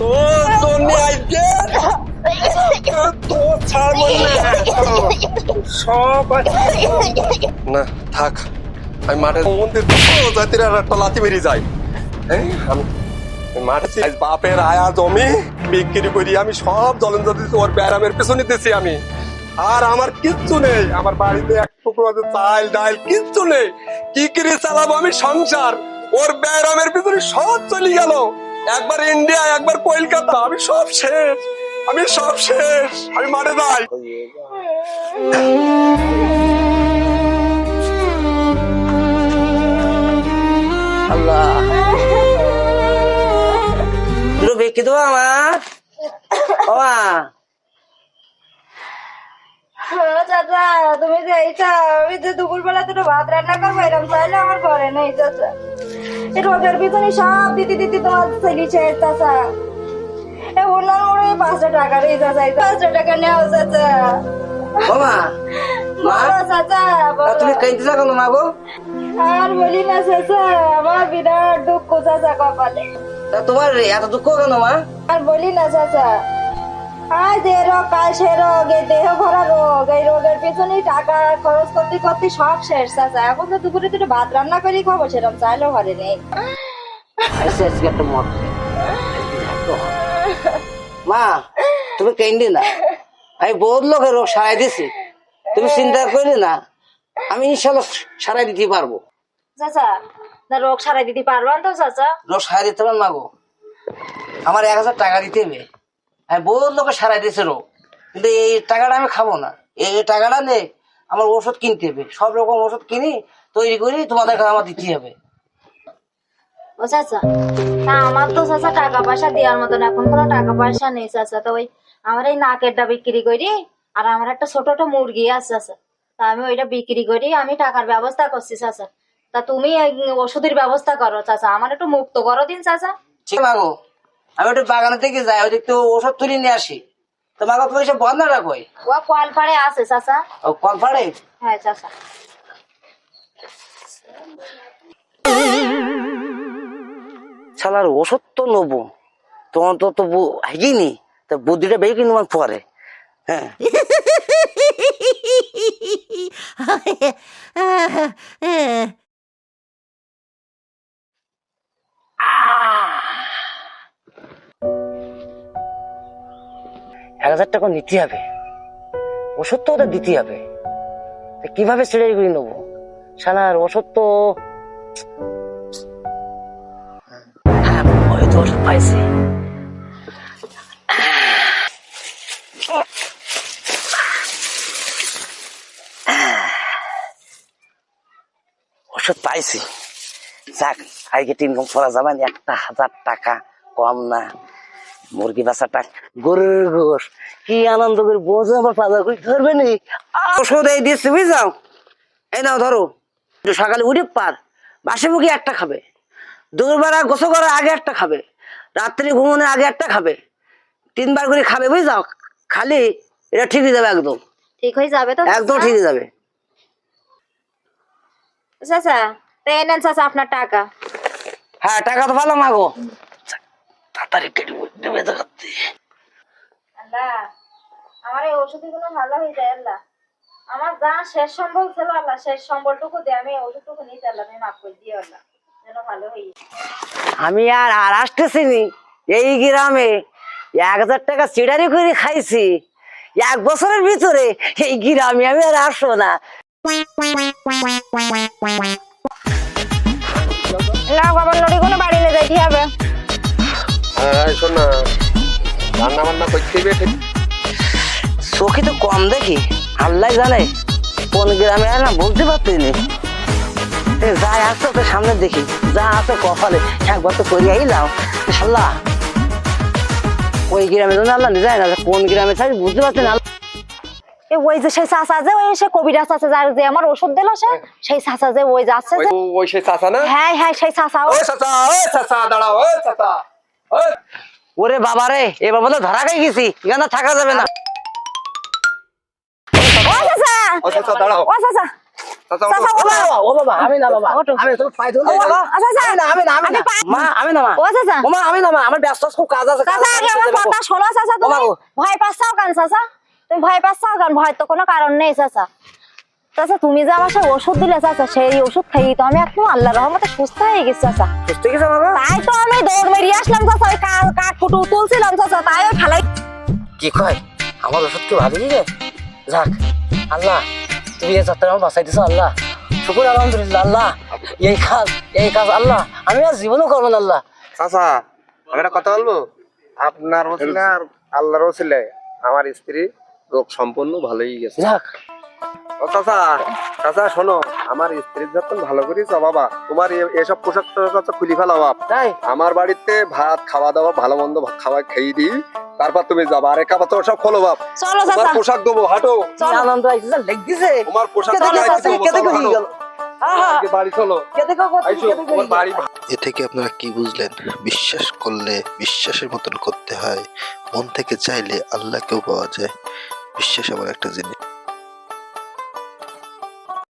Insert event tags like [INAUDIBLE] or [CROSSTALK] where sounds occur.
তোর জন্য আজকে তোর ছাড়বো না সব না থাক। আমি মাঠে মন্দির জাতির আর একটা লাথি মেরে যাই হ্যাঁ আমি মাঠে বাপের আয়া জমি বিক্রি করি আমি সব জলেন যদি ওর ব্যারামের পেছনে দিতেছি আমি। আর আমার কিচ্ছু নেই। আমার বাড়িতে এক টুকরো আছে চাল ডাল কিচ্ছু নেই। কি করে চালাবো আমি সংসার? ওর ব্যারামের পিছনে সব চলে গেল। একবার ইন্ডিয়া একবার কলকাতা আমি সব শেষ আমি সব শেষ আমি মাঠে যাই। আল্লাহ। দুটো বেঁকে দেবো আমার বাবা। হ্যাঁ, চাচা তুমি যে এইটা আমি যে দুপুরবেলা দুটো ভাত রান্না করব এরকম চাইলে আমার ঘরে নেই চাচা। রোগের পিছনে সব দিতে দিতে তোমার ছেলে শেষ চাচা। মনে হয় পাঁচশো টাকা রে চাচা পাঁচশো টাকা নেওয়া চাচা। বাবা মা বলো চাচা তা বলো। তুমি কাইতে থাকো না মা গো? আর বলি না চাচা আমার বিরাট দুঃখ চাচা কপালে। তা তোমার এত দুঃখ কেন মা? আর বলি না চাচা আজ এ রোগ কাল সে রোগ এই দেহ ভরা রোগ এই রোগের পেছনে টাকা খরচ করতে করতে সব শেষ চাচা। এখন তো দুপুরে দুটো ভাত রান্না করে খাব সেরকম চাইলেও ঘরে নেই। আজকে একটা মত মা তুমি কেন্দি না। আমি বহুত লোকের রোগ সারাই দিছি। তুমি চিন্তা করলে না আমি ইনশাল্লাহ সারাই দিতে পারব। চাচা না রোগ সারাই দিতে পারবেন তো চাচা। রোগ সারাই দিতে পারেন মাগো আমার এক হাজার টাকা দিতে হবে। আমি বহুত লোকে সারাই দিয়েছে রোগ। কিন্তু এই টাকাটা আমি খাব না। এই টাকাটা নেই আমার ওষুধ কিনতে হবে। সব রকম ওষুধ কিনি তৈরি করি তোমাদের কাছে আমার দিতে হবে। ও চাচা তা আমার তো চাচা টাকা পয়সা দেওয়ার মতন এখন কোনো টাকা পয়সা নেই চাচা। তো ওই আমার এই নাকেরটা বিক্রি করি আর আমার একটা ছোট একটা মুরগি আছে চাচা। তা আমি ওইটা বিক্রি করি আমি টাকার ব্যবস্থা করছি চাচা। তা তুমি ওষুধের ব্যবস্থা করো চাচা। আমার একটু মুক্ত করো দিন চাচা। ঠিক মাগো আমি একটু বাগানে থেকে যাই ওই একটু ওষুধ তুলে নিয়ে আসি। তো কথা তুমি সব বন্ধ রাখো ও কল পাড়ে আছে চাচা। ও কল ফাড়ে হ্যাঁ চাচা। শালার ওষুধ তো নেব। তোমার তো তো হেগিনি তা বুদ্ধিটা বেরিয়ে কিনু আমার পরে। হ্যাঁ। [LAUGHS] এক হাজার টাকা নিতে হবে। ওষুধ তো ওদের দিতে হবে। কীভাবে ছেড়ে করে নেব? শালার ওষুধ তো হ্যাঁ ওষুধ পাইছি। ওষুধ পাইছি। যাক, আজকে তিন কম করা যাবে না, একটা হাজার টাকা কম না। মুরগি টাকা গরুর গোস কি আনন্দ করে বোঝো আমার বাজার করে ধরবে নি? ওষুধ এই দিচ্ছি বুঝলাম এই নাও ধরো। সকালে উঠে পার। বাসে মুখে একটা খাবে। দুপুরবেলা গোসল করার আগে একটা খাবে। রাত্রি ঘুমানোর আগে একটা খাবে। তিনবার করে খাবে বুঝলাম খালি এটা ঠিক হয়ে যাবে একদম। ঠিক হয়ে যাবে তো একদম? ঠিক হয়ে যাবে। চাচা তো এই নেন চাচা আপনার টাকা। হ্যাঁ টাকা তো ভালো মাগো তাড়াতাড়ি করতে আল্লাহ আমার এই ভালো হয়ে যায় আল্লাহ। আমার যা শেষ সম্বল ছিল আল্লাহ শেষ সম্বলটুকু দিয়ে আমি ওষুধটুকু নিতে আল্লাহ তুমি মাফ করে আল্লাহ যেন ভালো হয়ে আমি আর আর আসতেছি নি এই গ্রামে এক হাজার টাকা চিড়ারি করে খাইছি। এক বছরের ভিতরে এই গ্রামে আমি আর আসব না। শোন না। রান্না বান্না ঠিক। চোখে তো কম দেখি। আল্লাহ জানে কোন গ্রামে আর না বলতে পারতেনি যাই আসতো তো সামনে দেখি। যা আছে কপালে একবার তো করে আইলাম আল্লাহ ওই গ্রামে তো আল্লাহ যায় না কোন গ্রামে চাই বুঝতে পারছেন আল্লাহ ওই যে সেই চাচা যে ওই সে কবিরাজ আছে যার যে আমার ওষুধ দিল সে সেই চাচা যে ওই যাচ্ছে ওই সেই চাচা না? হ্যাঁ হ্যাঁ সেই চাচা ওই চাচা ওই চাচা দাঁড়াও ওই চাচা। ওরে বাবা রে এবার বলে ধরা খাই গেছি এখানে থাকা যাবে না। বাবা, বাবা বাবা বাবা, বাবু। ভয় পাচ্ছাও কেন চাচা? তুমি ভয় পাচ্ছাও কেন? ভয় তো কোনো কারণ নেই চাচা। চাচা তুমি যে আমার সাথে ওষুধ দিলে চাচা সেই ওষুধ খাই তো আমি একদম আল্লাহ রহমতে সুস্থ হয়ে গেছি চাচা। সুস্থ গেছে বাবা? তাই তো আমি দৌড় মেরিয়ে আসলাম চাচা ওই কা- কাঠ কুটু তুলছিলাম চাচা তাই ওই ফেলাই কি কয়? আমার ওষুধ কি রে? যাক আল্লাহ তুমি এই যাত্রা আমার বাঁচাই দিছো আল্লাহ। শুকুর আলহামদুলিল্লাহ আল্লাহ। এই কাজ এই কাজ আল্লাহ। আমি আর জীবনও করব না আল্লাহ। চাচা আমি একটা কথা বলব? আপনার ওসিলে আর আল্লাহর ওসিলে আমার স্ত্রী রোগ সম্পন্ন ভালোই গেছে। যাক ও চাচা চাচা শোনো আমার স্ত্রীর যখন ভালো করিস বাবা। তোমার এ- এসব পোশাক টোশাক খুলি ফেলা বাপ। তাই? আমার বাড়িতে ভাত খাওয়া দাওয়া ভালো মন্দ খাওয়া খেয়ে দিই। তারপর তুমি যাবা। আরে কাপড় সব খোলো বাপ। চলো তোমার পোশাক দেবো হাঁটো। আনন্দ আইছে লেগ দিছে তোমার পোশাক তোমার এ থেকে আপনারা কি বুঝলেন? বিশ্বাস করলে বিশ্বাসের মতন করতে হয়। মন থেকে চাইলে আল্লাহকেও পাওয়া যায়। বিশ্বাস এমন একটা জিনিস।